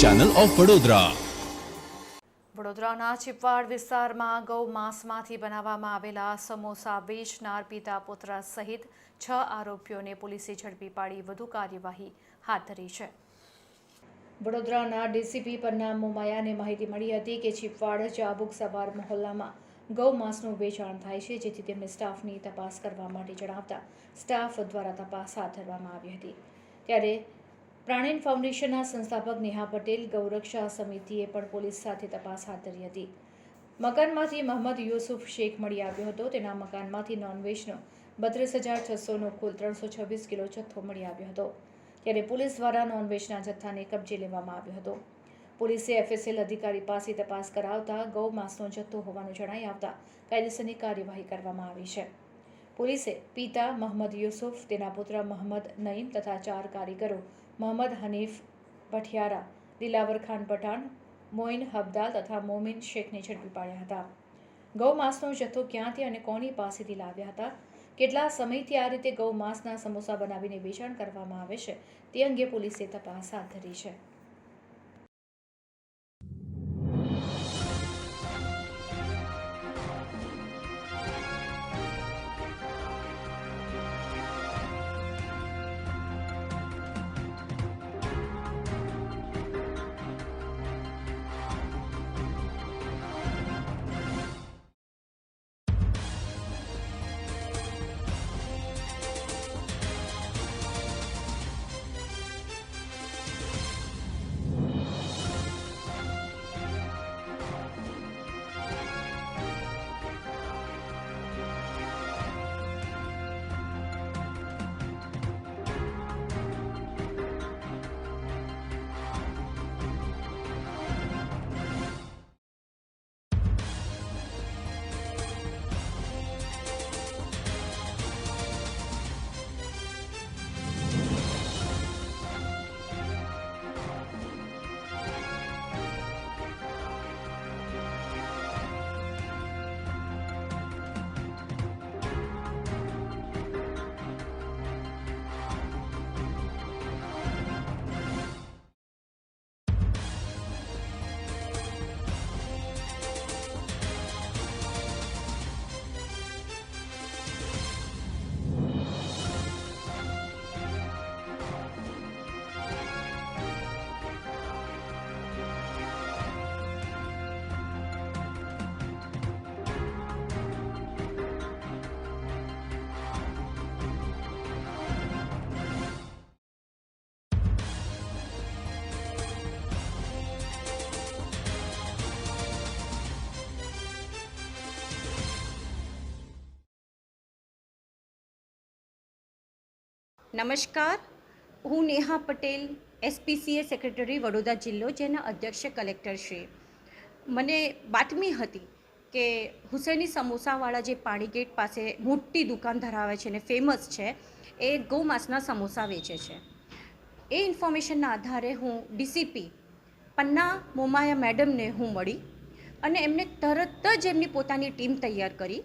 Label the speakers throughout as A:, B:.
A: Channel of Vadodara
B: વડોદરાના ચિપવાડ વિસ્તારમાં ગૌ માંસમાંથી બનાવવામાં આવેલા સમોસા વેચનાર પિતા પુત્ર સહિત છ આરોપીઓને પોલીસે ઝડપી પાડી વધુ કાર્યવાહી હાથ ધરી છે. વડોદરાના ડીસીપી પન્ના મોમાયાને માહિતી મળી હતી કે ચિપવાડ ચાબુક સવાર મહોલ્લામાં ગૌ માંસનું વેચાણ થાય છે, જેથી તેમને સ્ટાફની તપાસ કરવા માટે જણાવતા સ્ટાફ દ્વારા તપાસ હાથ ધરવામાં આવી હતી. ત્યારે પ્રાણીન ફાઉન્ડેશનના સંસ્થાપક નેહા પટેલ ગૌરક્ષા સમિતિએ પણ પોલીસ સાથે તપાસ હાથ ધરી હતી. મકાનમાંથી મહંમદ યુસુફ શેખ મળી આવ્યો હતો. તેના મકાનમાંથી નોનવેજનો બત્રીસ હજાર છસોનો કુલ ત્રણસો છવ્વીસ કિલો જથ્થો મળી આવ્યો હતો. ત્યારે પોલીસ દ્વારા નોનવેજના જથ્થાને કબજે લેવામાં આવ્યો હતો. પોલીસે એફએસએલ અધિકારી પાસે તપાસ કરાવતા ગૌ માંસનો જથ્થો હોવાનું જણાઈ આવતા કાયદેસરની કાર્યવાહી કરવામાં આવી છે. પોલીસે પિતા મોહમ્મદ યુસુફ, તેના પુત્ર મોહમ્મદ નઈમ તથા ચાર કારીગરો મોહમ્મદ હનીફ ભઠિયારા, દિલાવર ખાન પઠાણ મોઇન હબદાલ તથા મોમિન શેખને ઝડપી પાડ્યા હતા. ગૌ માંસનો જથ્થો ક્યાંથી અને કોની પાસેથી લાવ્યા હતા? કેટલા સમયથી આ રીતે ગૌ માંસના સમોસા બનાવીને વેચાણ કરવામાં આવે છે? તે અંગે પોલીસે તપાસ હાથ ધરી છે.
C: નમસ્કાર. હું નેહા પટેલ એસપીસીએ સેક્રેટરી વડોદરા જિલ્લો, જેના અધ્યક્ષ કલેક્ટર શ્રી. મને બાતમી હતી કે હુસૈની સમોસાવાળા જે પાણીગેટ પાસે મોટી દુકાન ધરાવે છે ને ફેમસ છે, એ ગૌમાંસના સમોસા વેચે છે. એ ઇન્ફોર્મેશનના આધારે હું ડીસીપી પન્ના મોમાયા મેડમને હું મળી અને એમને તરત જ એમની પોતાની ટીમ તૈયાર કરી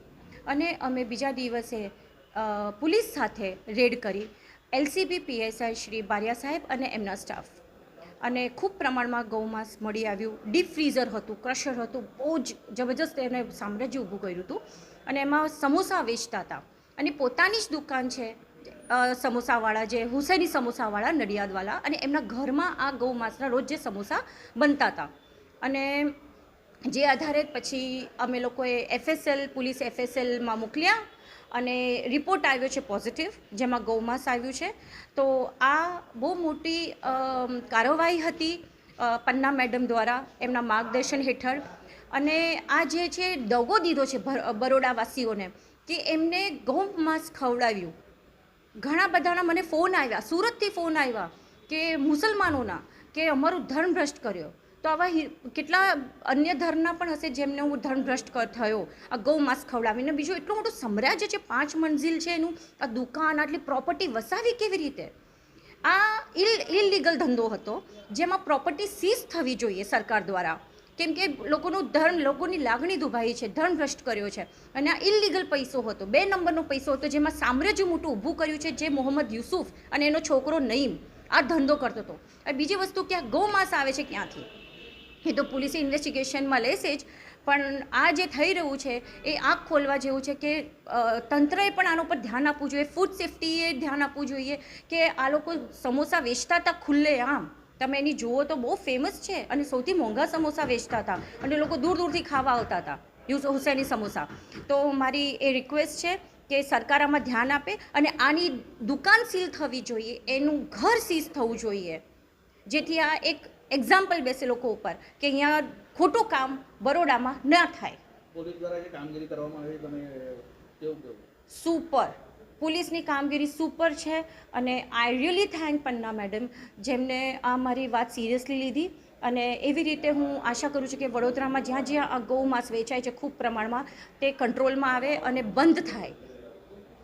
C: અને અમે બીજા દિવસે પોલીસ સાથે રેડ કરી એલસીબી, પીએસઆઈ શ્રી બારિયા સાહેબ અને એમના સ્ટાફ. અને ખૂબ પ્રમાણમાં ગૌમાંસ મળી આવ્યું. ડીપ ફ્રીઝર હતું, ક્રશર હતું, બહુ જ જબરજસ્ત એને સામ્રાજ્ય ઊભું કર્યું હતું. અને એમાં સમોસા વેચતા હતા. અને પોતાની જ દુકાન છે સમોસાવાળા જે હુસૈની સમોસાવાળા, નડિયાદવાળા અને એમના ઘરમાં આ ગૌમાંસના રોજ જે સમોસા બનતા હતા. અને જે આધારે પછી અમે લોકોએ એફએસએલ પોલીસ એફએસએલમાં મોકલ્યા. અને રિપોર્ટ આવ્યો છે પોઝિટિવ જેમાં ગૌમાંસ આવ્યું છે. તો આ બહુ મોટી કાર્યવાહી હતી પન્ના મેડમ દ્વારા, એમના માર્ગદર્શન હેઠળ. અને આ જે છે દગો દીધો છે બરોડાવાસીઓને, કે એમને ગૌમાંસ ખવડાવ્યું. ઘણા બધાના મને ફોન આવ્યા, સુરતથી ફોન આવ્યા, કે મુસલમાનોના, કે અમારું ધર્મ ભ્રષ્ટ કર્યો. તો આવા કેટલા અન્ય ધર્મના પણ હશે જેમને હું ધર્મ ભ્રષ્ટ થયો. આ ગૌ માસ ખવડાવીને બીજું એટલું મોટું સામ્રાજ્ય છે, પાંચ મંજિલ છે એનું. આ દુકાન, આટલી પ્રોપર્ટી વસાવી કેવી રીતે? આ ઇલ ઇલીગલ ધંધો હતો, જેમાં પ્રોપર્ટી સીઝ થવી જોઈએ સરકાર દ્વારા. કેમ કે લોકોનું ધર્મ, લોકોની લાગણી દુભાઈ છે ધર્મ ભ્રષ્ટ કર્યો છે. અને આ ઇલીગલ પૈસો હતો, બે નંબરનો પૈસો હતો, જેમાં સામ્રાજ્ય મોટું ઊભું કર્યું છે, જે મોહમ્મદ યુસુફ અને એનો છોકરો નઈમ આ ધંધો કરતો હતો. બીજી વસ્તુ કે આ ગૌમાંસ આવે છે ક્યાંથી? એ તો પોલીસે ઇન્વેસ્ટિગેશનમાં લેશે જ. પણ આ જે થઈ રહ્યું છે, એ આંખ ખોલવા જેવું છે કે તંત્રએ પણ આના પર ધ્યાન આપવું જોઈએ ફૂડ સેફ્ટીએ ધ્યાન આપવું જોઈએ કે આ લોકો સમોસા વેચતા હતા ખુલ્લે આમ. તમે એની જુઓ તો બહુ ફેમસ છે અને સૌથી મોંઘા સમોસા વેચતા હતા અને લોકો દૂર દૂરથી ખાવા આવતા હતા, યુસ હુસેની સમોસા. તો મારી એ રિક્વેસ્ટ છે કે સરકાર આમાં ધ્યાન આપે અને આની દુકાન સીલ થવી જોઈએ, એનું ઘર સીઝ થવું જોઈએ. જેથી આ એક એક્ઝામ્પલ બેસે લોકો ઉપર કે અહીંયા ખોટું કામ બરોડામાં ન થાય.
A: પોલીસ દ્વારા જે કામગીરી કરવામાં આવી તમે કેવું કેવું?
C: સુપર પોલીસની કામગીરી સુપર છે અને I really thank Panna madam જેમને આ મારી વાત સિરિયસલી લીધી અને એવી રીતે હું આશા કરું છું કે વડોદરામાં જ્યાં જ્યાં આ ગૌ માંસ વેચાય છે ખૂબ પ્રમાણમાં તે કંટ્રોલમાં આવે અને બંધ થાય.